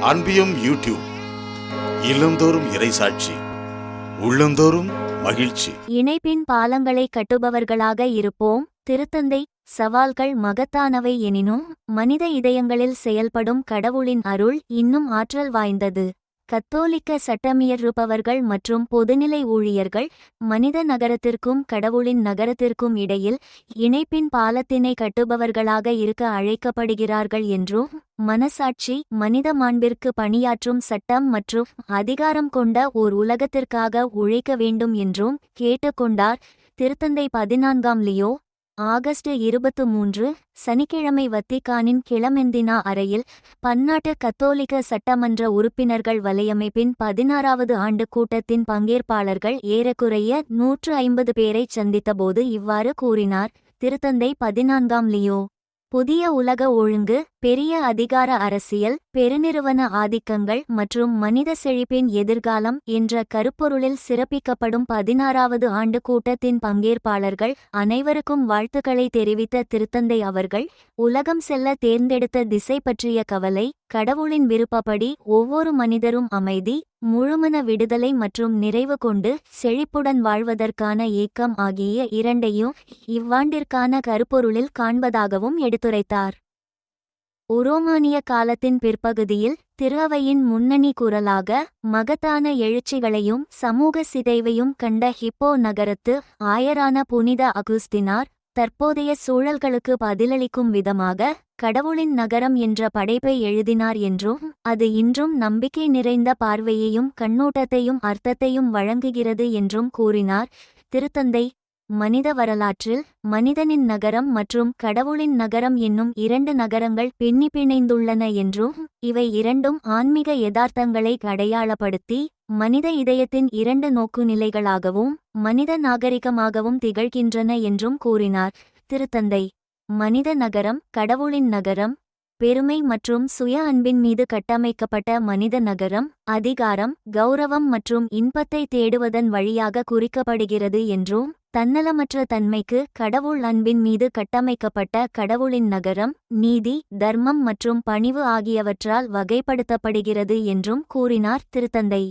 அன்பியும் YouTube இல்லந்தோறும் இறைசாட்சி உள்ளந்தோறும் மகிழ்ச்சி. இணைப்பின் பாலங்களை கட்டுபவர்களாக இருப்போம். திருத்தந்தை சவால்கள் மகத்தானவை எனினும் மனித இதயங்களில் செயல்படும் கடவுளின் அருள் இன்னும் ஆற்றல் வாய்ந்தது. கத்தோலிக்க சட்டமியற்றுபவர்கள் மற்றும் பொதுநிலை ஊழியர்கள் மனித நகரத்திற்கும் கடவுளின் நகரத்திற்கும் இடையில் இணைப்பின் பாலத்தினை கட்டுபவர்களாக இருக்க அழைக்கப்படுகிறார்கள் என்றும் மனசாட்சி மனித மாண்பிற்கு பணியாற்றும் சட்டம் மற்றும் அதிகாரம் கொண்ட ஓர் உலகத்திற்காக உழைக்க வேண்டும் என்றும் கேட்டுக்கொண்டார். திருத்தந்தை பதினான்காம் லியோ ஆகஸ்ட் இருபத்து மூன்று சனிக்கிழமை வத்திக்கானின் கிளமெந்தினா அறையில் பன்னாட்டு கத்தோலிக்க சட்டமன்ற உறுப்பினர்கள் வலையமைப்பின் பதினாறாவது ஆண்டு கூட்டத்தின் பங்கேற்பாளர்கள் ஏறக்குறைய நூற்று ஐம்பது பேரைச் சந்தித்தபோது இவ்வாறு கூறினார் திருத்தந்தை பதினான்காம் லியோ. புதிய உலக ஒழுங்கு பெரிய அதிகார அரசியல் பெருநிறுவன ஆதிக்கங்கள் மற்றும் மனித செழிப்பின் எதிர்காலம் என்ற கருப்பொருளில் சிறப்பிக்கப்படும் பதினாறாவது ஆண்டு கூட்டத்தின் பங்கேற்பாளர்கள் அனைவருக்கும் வாழ்த்துக்களை தெரிவித்த திருத்தந்தை அவர்கள் உலகம் செல்ல தேர்ந்தெடுத்த திசை பற்றிய கவலை கடவுளின் விருப்பப்படி ஒவ்வொரு மனிதரும் அமைதி முழுமன விடுதலை மற்றும் நிறைவு கொண்டு செழிப்புடன் வாழ்வதற்கான ஏக்கம் ஆகிய இரண்டையும் இவ்வாண்டிற்கான கருப்பொருளில் காண்பதாகவும் எடுத்துரைத்தார். உரோமானிய காலத்தின் பிற்பகுதியில் திருஅவையின் முன்னணி குரலாக மகத்தான எழுச்சிகளையும் சமூக சிதைவையும் கண்ட ஹிப்போ நகரத்து ஆயரான புனித அகுஸ்தினார் தற்போதைய சூழல்களுக்கு பதிலளிக்கும் விதமாக கடவுளின் நகரம் என்ற படைப்பை எழுதினார் என்றும் அது இன்றும் நம்பிக்கை நிறைந்த பார்வையையும் கண்ணோட்டத்தையும் அர்த்தத்தையும் வழங்குகிறது என்றும் கூறினார். திருத்தந்தை மனித வரலாற்றில் மனிதனின் நகரம் மற்றும் கடவுளின் நகரம் என்னும் இரண்டு நகரங்கள் பின்னி பிணைந்துள்ளன என்றும் இவை இரண்டும் ஆன்மீக யதார்த்தங்களை அடையாளப்படுத்தி மனித இதயத்தின் இரண்டு நோக்குநிலைகளாகவும் மனித நாகரிகமாகவும் திகழ்கின்றன என்றும் கூறினார். திருத்தந்தை. மனித நகரம் கடவுளின் நகரம் பெருமை மற்றும் சுய அன்பின் மீது கட்டமைக்கப்பட்ட மனித நகரம் அதிகாரம் கௌரவம் மற்றும் இன்பத்தை தேடுவதன் வழியாக குறிக்கப்படுகிறது என்றும் தன்னலமற்ற தன்மைக்கு கடவுள் அன்பின் மீது கட்டமைக்கப்பட்ட கடவுளின் நகரம் நீதி தர்மம் மற்றும் பணிவு ஆகியவற்றால் வகைப்படுத்தப்படுகிறது என்றும் கூறினார் திருத்தந்தை.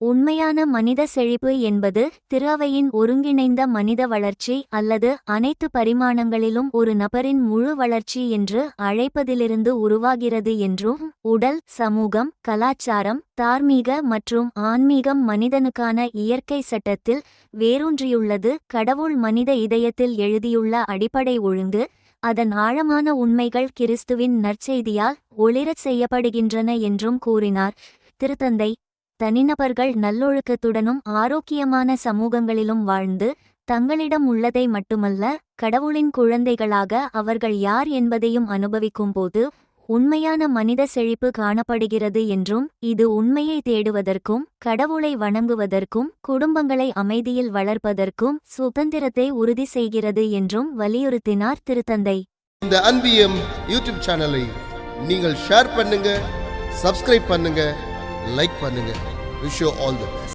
உண்மையான மனித செழிப்பு என்பது திருவையின் ஒருங்கிணைந்த மனித வளர்ச்சி அல்லது அனைத்து பரிமாணங்களிலும் ஒரு நபரின் முழு வளர்ச்சி என்று அழைப்பதிலிருந்து உருவாகிறது என்றும் உடல் சமூகம் கலாச்சாரம் தார்மீக மற்றும் ஆன்மீகம் மனிதனுக்கான இயற்கை சட்டத்தில் வேரூன்றியுள்ளது. கடவுள் மனித இதயத்தில் எழுதியுள்ள அடிப்படை ஒழுங்கு அதன் ஆழமான உண்மைகள் கிறிஸ்துவின் நற்செய்தியால் ஒளிரச் செய்யப்படுகின்றன என்றும் கூறினார். திருத்தந்தை தனிநபர்கள் நல்லொழுக்கத்துடனும் ஆரோக்கியமான சமூகங்களிலும் வாழ்ந்து தங்களிடம் உள்ளதை மட்டுமல்ல கடவுளின் குழந்தைகளாக அவர்கள் யார் என்பதையும் அனுபவிக்கும்போது உண்மையான மனித செழிப்பு காணப்படுகிறது என்றும் இது உண்மையை தேடுவதற்கும் கடவுளை வணங்குவதற்கும் குடும்பங்களை அமைதியில் வளர்ப்பதற்கும் சுதந்திரத்தை உறுதி செய்கிறது என்றும் வலியுறுத்தினார் திருத்தந்தை. இந்த அன்பியம் யூடியூப் சேனலை நீங்கள் ஷேர் பண்ணுங்க சப்ஸ்கிரைப் பண்ணுங்க. லைக் பண்ணுங்க. Wish you all the best